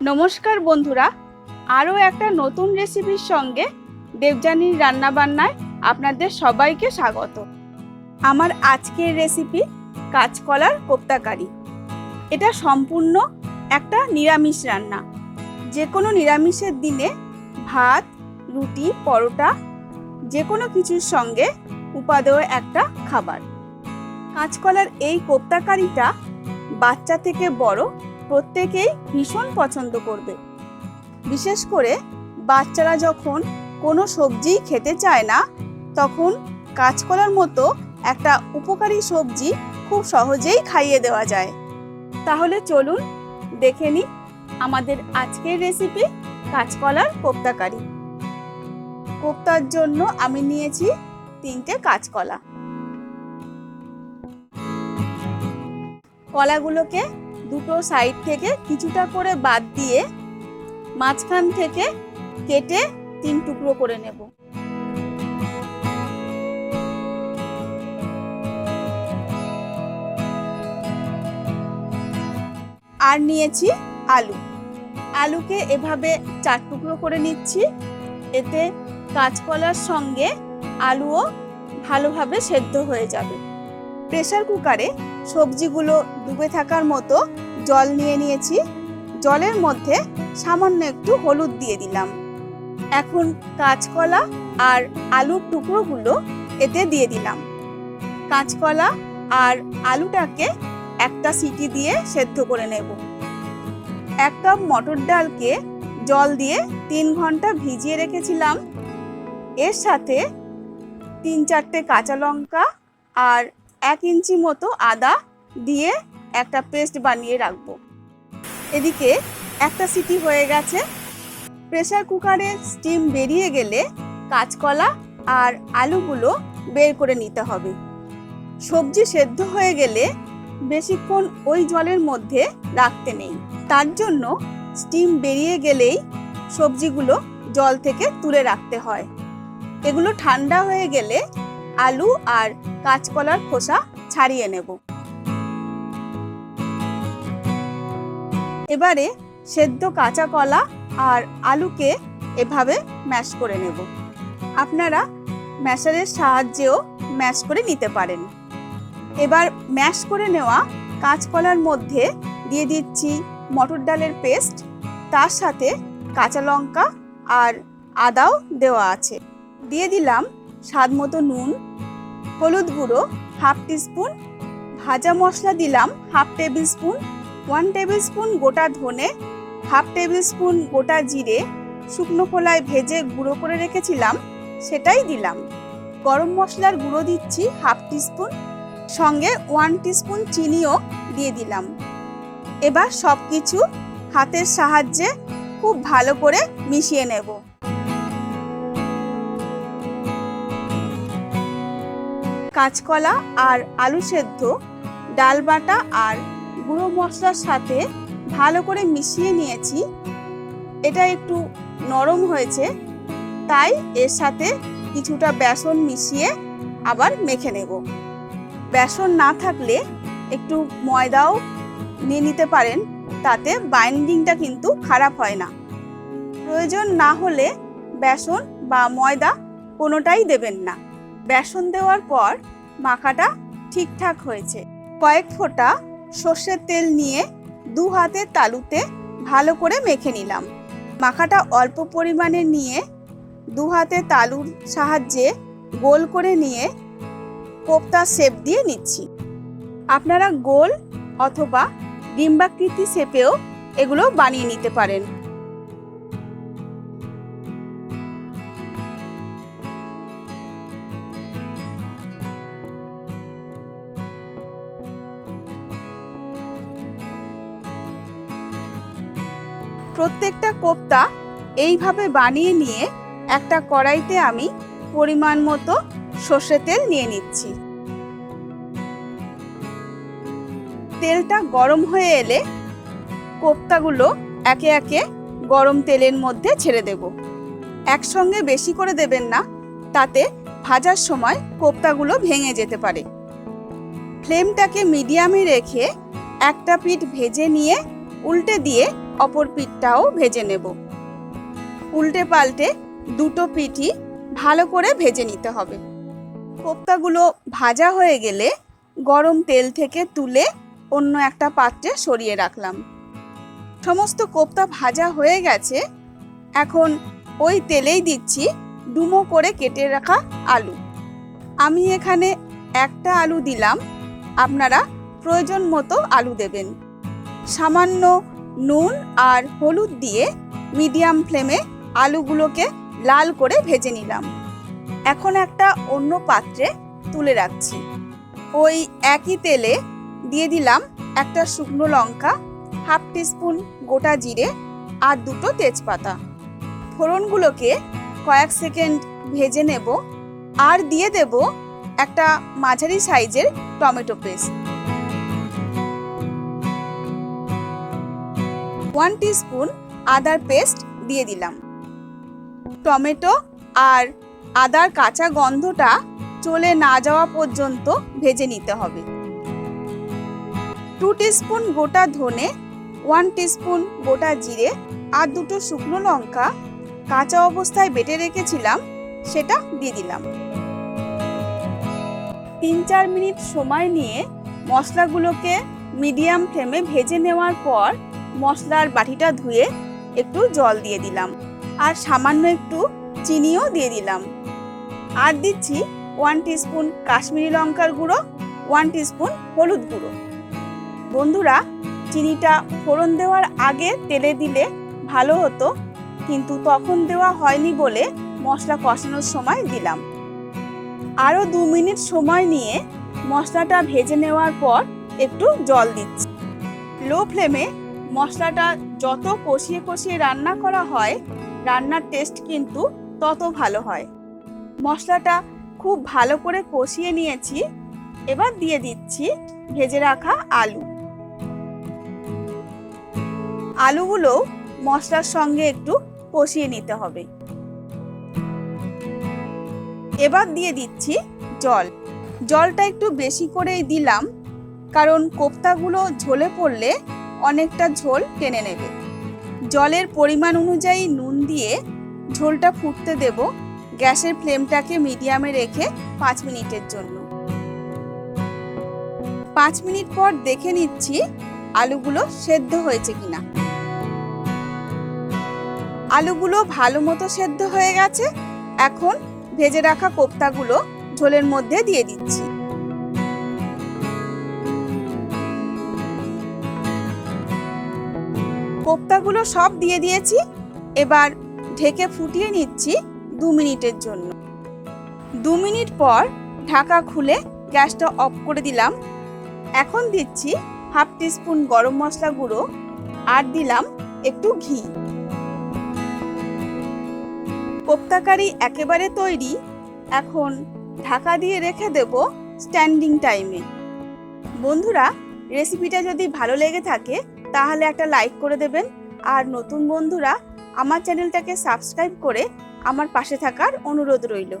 নমস্কার বন্ধুরা, আরও একটা নতুন রেসিপির সঙ্গে দেবযানীর রান্নাবান্নায় আপনাদের সবাইকে স্বাগত। আমার আজকের রেসিপি কাঁচকলার কোপ্তাকারি এটা সম্পূর্ণ একটা নিরামিষ রান্না। যে কোনো নিরামিষের দিনে ভাত, রুটি, পরোটা যে কোনো কিছুর সঙ্গে উপাদেয় একটা খাবার। কাঁচকলার এই কোপ্তাকারিটা বাচ্চা থেকে বড় প্রত্যেকেই ভীষণ পছন্দ করবে। বিশেষ করে বাচ্চারা যখন কোনো সবজিই খেতে চায় না, তখন কাঁচকলার মতো একটা উপকারী সবজি খুব সহজেই খাইয়ে দেওয়া যায়। তাহলে চলুন দেখে নিই আমাদের আজকের রেসিপি কাঁচকলার কোপ্তাকারি। কোপ্তার জন্য আমি নিয়েছি তিনটে কাঁচকলা। কলাগুলোকে দুটো সাইড থেকে কিছুটা করে বাদ দিয়ে মাঝখান থেকে কেটে তিন টুকরো করে নেব। আর নিয়েছি আলু। আলুকে এভাবে চার টুকরো করে নিচ্ছি। এতে কাঁচকলার সঙ্গে আলুও ভালোভাবে সেদ্ধ হয়ে যাবে। প্রেসার কুকারে সবজিগুলো ডুবে থাকার মতো জল নিয়ে নিয়েছি। জলের মধ্যে সামান্য একটু হলুদ দিয়ে দিলাম। এখন কাঁচকলা আর আলুর টুকরোগুলো এতে দিয়ে দিলাম। কাঁচকলা আর আলুটাকে একটা সিটি দিয়ে সেদ্ধ করে নেব। এক কাপ মটর ডালকে জল দিয়ে তিন ঘণ্টা ভিজিয়ে রেখেছিলাম। এর সাথে তিন চারটে কাঁচা লঙ্কা আর এক ইঞ্চি মতো আদা দিয়ে একটা পেস্ট বানিয়ে রাখব। এদিকে একটা সিটি হয়ে গেছে। প্রেসার কুকারে স্টিম বেরিয়ে গেলে কাঁচকলা আর আলুগুলো বের করে নিতে হবে। সবজি সেদ্ধ হয়ে গেলে বেশিক্ষণ ওই জলের মধ্যে রাখতে নেই। তার জন্য স্টিম বেরিয়ে গেলেই সবজিগুলো জল থেকে তুলে রাখতে হয়। এগুলো ঠান্ডা হয়ে গেলে আলু আর কাঁচকলার খোসা ছাড়িয়ে নেব। এবারে সেদ্ধ কাঁচা কলা আর আলুকে এভাবে ম্যাশ করে নেব। আপনারা ম্যাশারের সাহায্যেও ম্যাশ করে নিতে পারেন। এবার ম্যাশ করে নেওয়া কাঁচকলার মধ্যে দিয়ে দিচ্ছি মটর ডালের পেস্ট, তার সাথে কাঁচা লঙ্কা আর আদাও দেওয়া আছে। দিয়ে দিলাম স্বাদ মতো নুন, হলুদ গুঁড়ো, হাফ টিস্পুন, ভাজা মশলা দিলাম half tablespoon, one tablespoon গোটা ধনে, হাফ টেবিল স্পুন গোটা জিরে, শুকনো খোলায় ভেজে গুঁড়ো করে রেখেছিলাম, সেটাই দিলাম। গরম মশলার গুঁড়ো দিচ্ছি হাফ টিস্পুন, সঙ্গে ওয়ান টিস্পুন চিনিও দিয়ে দিলাম। এবার সব কিছু হাতের সাহায্যে খুব ভালো করে মিশিয়ে নেব। কাঁচকলা আর আলু সেদ্ধ, ডাল বাটা আর গুঁড়ো মশলার সাথে ভালো করে মিশিয়ে নিয়েছি। এটা একটু নরম হয়েছে, তাই এর সাথে কিছুটা বেসন মিশিয়ে আবার মেখে নেব। বেসন না থাকলে একটু ময়দাও নিয়ে নিতে পারেন, তাতে বাইন্ডিংটা কিন্তু খারাপ হয় না। প্রয়োজন না হলে বেসন বা ময়দা কোনোটাই দেবেন না। বেসন দেওয়ার পর মাখাটা ঠিকঠাক হয়েছে। কয়েক ফোঁটা সর্ষের তেল নিয়ে দু হাতের তালুতে ভালো করে মেখে নিলাম। মাখাটা অল্প পরিমাণে নিয়ে দু হাতে তালুর সাহায্যে গোল করে নিয়ে কোপ্তা শেপ দিয়ে নিচ্ছি। আপনারা গোল অথবা ডিম্বাকৃতি শেপেও এগুলো বানিয়ে নিতে পারেন। প্রত্যেকটা কোপ্তা এইভাবে বানিয়ে নিয়ে একটা কড়াইতে আমি পরিমাণ মতো সর্ষে তেল নিয়ে নিচ্ছি। তেলটা গরম হয়ে এলে কোপ্তাগুলো একে একে গরম তেলের মধ্যে ছেড়ে দেব। একসঙ্গে বেশি করে দেবেন না, তাতে ভাজার সময় কোপ্তাগুলো ভেঙে যেতে পারে। ফ্লেমটাকে মিডিয়ামে রেখে একটা পিঠ ভেজে নিয়ে উল্টে দিয়ে অপর পিঠটাও ভেজে নেব। উল্টে পাল্টে দুটো পিঠই ভালো করে ভেজে নিতে হবে। কোপ্তাগুলো ভাজা হয়ে গেলে গরম তেল থেকে তুলে অন্য একটা পাত্রে সরিয়ে রাখলাম। সমস্ত কোপ্তা ভাজা হয়ে গেছে। এখন ওই তেলেই দিচ্ছি ডুমো করে কেটে রাখা আলু। আমি এখানে একটা আলু দিলাম। আপনারা প্রয়োজন মতো আলু দেবেন। সামান্য নুন আর হলুদ দিয়ে মিডিয়াম ফ্লেমে আলুগুলোকে লাল করে ভেজে নিলাম। এখন একটা অন্য পাত্রে তুলে রাখছি। ওই একই তেলে দিয়ে দিলাম একটা শুকনো লঙ্কা, হাফ টিস্পুন গোটা জিরে আর দুটো তেজপাতা। ফোড়নগুলোকে কয়েক সেকেন্ড ভেজে নেব আর দিয়ে দেব একটা মাঝারি সাইজের টমেটো পেস্ট। ওয়ান টিস্পুন আদার পেস্ট দিয়ে দিলাম। টমেটো আর আদার কাঁচা গন্ধটা চলে না যাওয়া পর্যন্ত ভেজে নিতে হবে। টু টিস্পুন গোটা ধনে ওয়ান টিস্পুন গোটা জিরে আর দুটো শুকনো লঙ্কা কাঁচা অবস্থায় বেটে রেখেছিলাম, সেটা দিয়ে দিলাম। তিন চার মিনিট সময় নিয়ে মশলাগুলোকে মিডিয়াম ফ্লেমে ভেজে নেওয়ার পর মশলার বাটিটা ধুয়ে একটু জল দিয়ে দিলাম। আর সামান্য একটু চিনিও দিয়ে দিলাম। আর দিচ্ছি ওয়ান টিস্পুন কাশ্মীরি লঙ্কার গুঁড়ো ওয়ান টিস্পুন হলুদ গুঁড়ো। বন্ধুরা, চিনিটা ফোড়ন দেওয়ার আগে তেলে দিলে ভালো হতো, কিন্তু তখন দেওয়া হয়নি বলে মশলা কষানোর সময় দিলাম। আরও দু মিনিট সময় নিয়ে মশলাটা ভেজে নেওয়ার পর একটু জল দিচ্ছি। লো ফ্লেমে মশলাটা যত কষিয়ে কষিয়ে রান্না করা হয়, রান্নার টেস্ট কিন্তু তত ভালো হয়। মশলাটা খুব ভালো করে কষিয়ে নিয়েছি, এবার দিয়ে দিচ্ছি ভেজে রাখা আলু। আলুগুলো মশলার সঙ্গে একটু কষিয়ে নিতে হবে। এবার দিয়ে দিচ্ছি জল। জলটা একটু বেশি করেই দিলাম, কারণ কোপ্তাগুলো ঝোলে পড়লে অনেকটা ঝোল টেনে নেবে। জলের পরিমাণ অনুযায়ী নুন দিয়ে ঝোলটা ফুটতে দেব গ্যাসের ফ্লেমটাকে মিডিয়ামে রেখে পাঁচ মিনিটের জন্য। পাঁচ মিনিট পর দেখে নিচ্ছি আলুগুলো সেদ্ধ হয়েছে কিনা। আলুগুলো ভালো মতো সেদ্ধ হয়ে গেছে। এখন ভেজে রাখা কোপ্তাগুলো ঝোলের মধ্যে দিয়ে দিচ্ছি। কোপ্তাগুলো সব দিয়ে দিয়েছি। এবার ঢেকে ফুটিয়ে নিচ্ছি দু মিনিটের জন্য। দু মিনিট পর ঢাকা খুলে গ্যাসটা অফ করে দিলাম। এখন দিচ্ছি হাফ টিস্পুন গরম মশলা গুঁড়ো আর দিলাম একটু ঘি। কোপ্তাকারি একেবারে তৈরি। এখন ঢাকা দিয়ে রেখে দেব স্ট্যান্ডিং টাইমে। বন্ধুরা, রেসিপিটা যদি ভালো লেগে থাকে তাহলে একটা লাইক করে দেবেন। আর নতুন বন্ধুরা, আমার চ্যানেলটাকে সাবস্ক্রাইব করে আমার পাশে থাকার অনুরোধ রইল।